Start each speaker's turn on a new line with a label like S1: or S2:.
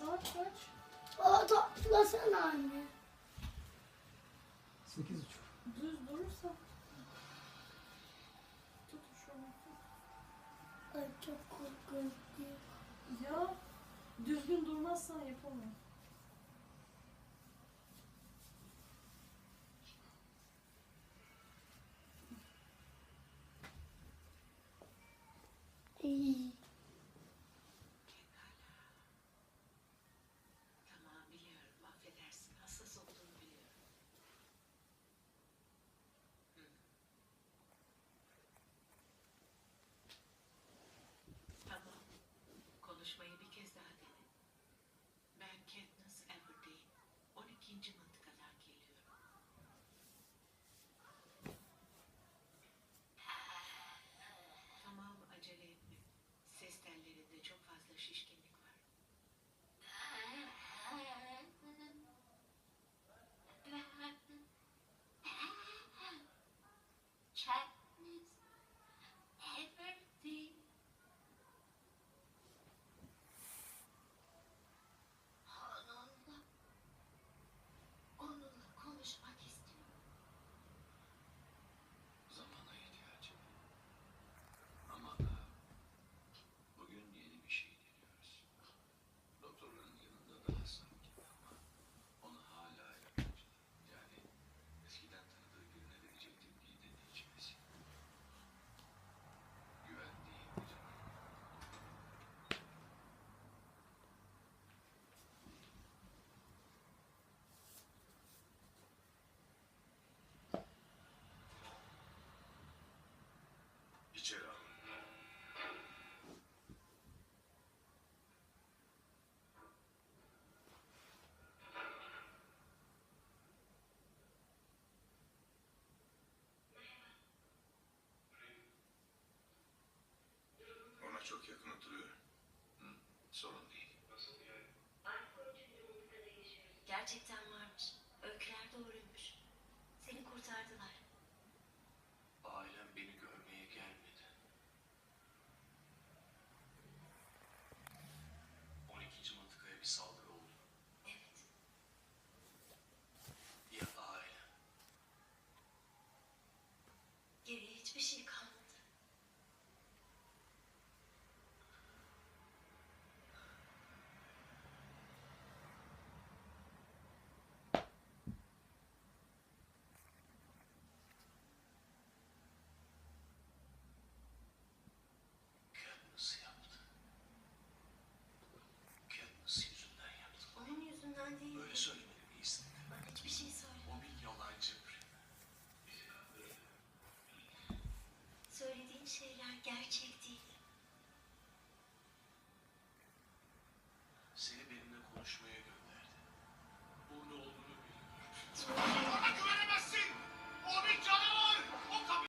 S1: Saat kaç?
S2: Aa toplasana anne.
S3: Sekiz buçuk.
S1: Düz durursa. Tut şunu.
S2: Ay çok korkunç.
S1: Ya düzgün durmazsan yapamam.
S4: Awesome. Çok
S5: yakın oturuyor. Hı, sorun değil.
S6: Gerçekten varmış. Öyküler doğruymuş. Seni kurtardılar.
S5: Ailem beni görmeye gelmedi. 12. mıntıkaya bir saldırı oldu.
S6: Evet.
S5: Ya ailem?
S6: Geriye hiçbir şey kalmadı. Şeyler gerçek